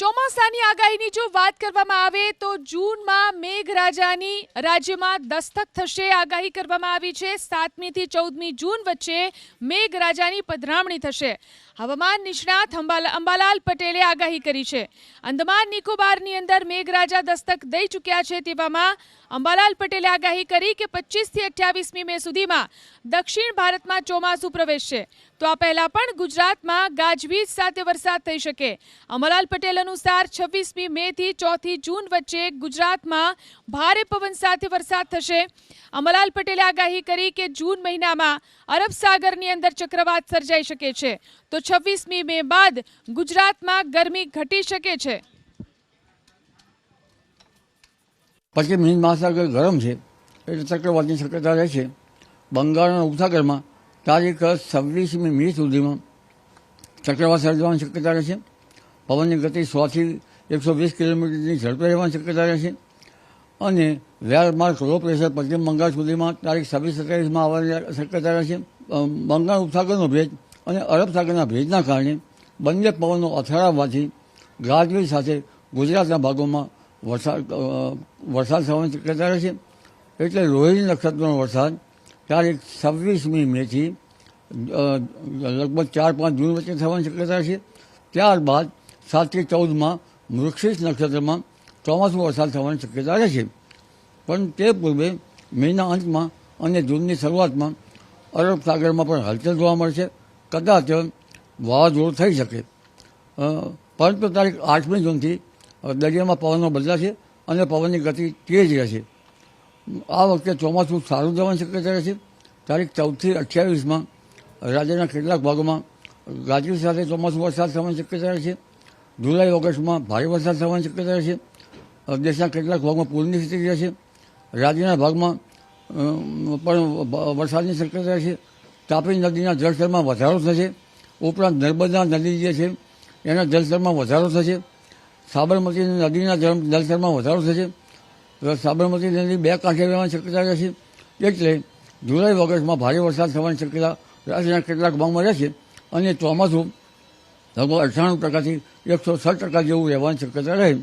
ચોમાસાની આગાહીની જો વાત કરવામાં આવે તો જૂનમાં મેઘરાજાની રાજ્યમાં દસ્તક થશે. આગાહી કરવામાં આવી છે. સાતમી થી ચૌદમી જૂન વચ્ચે મેઘરાજાની પધરામણી થશે. હવામાન નિષ્ણાત અંબાલા- અંબાલાલ પટેલે આગાહી કરી છે. અંદમાન નિકોબારની અંદર મેઘરાજા દસ્તક દઈ ચૂક્યા છે તેવામાં અંબાલાલ પટેલે આગાહી કરી કે પચીસથી અઠ્યાવીસમી મે સુધીમાં દક્ષિણ ભારતમાં ચોમાસું પ્રવેશશે. તો આ પહેલા પણ ગુજરાતમાં ગાજવીજ સાથે વરસાદ થઈ શકે. અમરલાલ પટેલ અનુસાર છવ્વીસમી મે થી ચોથી જૂન વચ્ચે ગુજરાતમાં ભારે પવન સાથે વરસાદ થશે. અમરલાલ પટેલે આગાહી કરી કે જૂન મહિનામાં અરબ સાગરની અંદર ચક્રવાત સર્જાઈ શકે છે. તો છવ્વીસમી મે બાદ ગુજરાતમાં ગરમી ઘટી શકે છે. પછી હિન્દ મહાસાગર ગરમ છે. એટલે ચક્રવાતની શક્યતા રહે છે. બંગાળના ઉપસાગરમાં તારીખ છવ્વીસમી મી સુધીમાં ચક્રવાત સર્જવાની શક્યતા રહે છે પવનની ગતિ સોથી એકસો વીસ કિલોમીટરની ઝડપે રહેવાની શક્યતા રહે છે અને વેરમાર્ક લો પ્રેશર પશ્ચિમ બંગાળ સુધીમાં તારીખ છવ્વીસ સત્યાવીસમાં આવવાની શક્યતા રહે છે બંગાળ ઉપસાગરનો ભેજ અને અરબ સાગરના ભેજના કારણે બંને પવનો અથડાવવાથી ગાજવીજ સાથે ગુજરાતના ભાગોમાં વરસાદ વરસાદ થવાની શક્યતા રહે છે એટલે રોહિણી નક્ષત્રનો વરસાદ તારીખ છવ્વીસમી મેથી લગભગ ચાર પાંચ જૂન વચ્ચે થવાની શક્યતા છે. ત્યારબાદ સાતથી ચૌદમાં વૃક્ષિસ નક્ષત્રમાં ચોમાસું વરસાદ થવાની શક્યતા રહે છે. પણ તે પૂર્વે મેના અંતમાં અને જૂનની શરૂઆતમાં અરબ સાગરમાં પણ હલચલ જોવા મળશે. કદાચ વાવાઝોડું થઈ શકે. પરંતુ તારીખ આઠમી જૂનથી દરિયામાં પવનો બદલાશે અને પવનની ગતિ તેજ રહેશે. આ વખતે ચોમાસું સારું જવાની શક્યતા રહેશે. તારીખ ચૌદથી અઠ્યાવીસમાં રાજ્યના કેટલાક ભાગોમાં ગાજવીજ સાથે ચોમાસું વરસાદ થવાની શક્યતા રહેશે. જુલાઈ, ઓગસ્ટમાં ભારે વરસાદ થવાની શક્યતા છે દેશના કેટલાક ભાગમાં પૂરની સ્થિતિ રહેશે. રાજ્યના ભાગમાં પણ વરસાદની શક્યતા રહેશે. તાપી નદીના જળસ્તરમાં વધારો થશે. ઉપરાંત નર્મદા નદી જે છે, એના જળસ્તરમાં વધારો થશે. સાબરમતી નદીના જળ, જળસ્તરમાં વધારો થશે. સાબરમતી નદી બે કાંઠે રહેવાની શક્યતા રહેશે એટલે જુલાઈ, ઓગસ્ટમાં ભારે વરસાદ થવાની શક્યતા રાજ્યના કેટલાક ભાગમાં રહેશે. અને ચોમાસું લગભગ અઠ્ઠાણું ટકાથી એકસો છ ટકા જેવું રહેવાની શક્યતા રહે.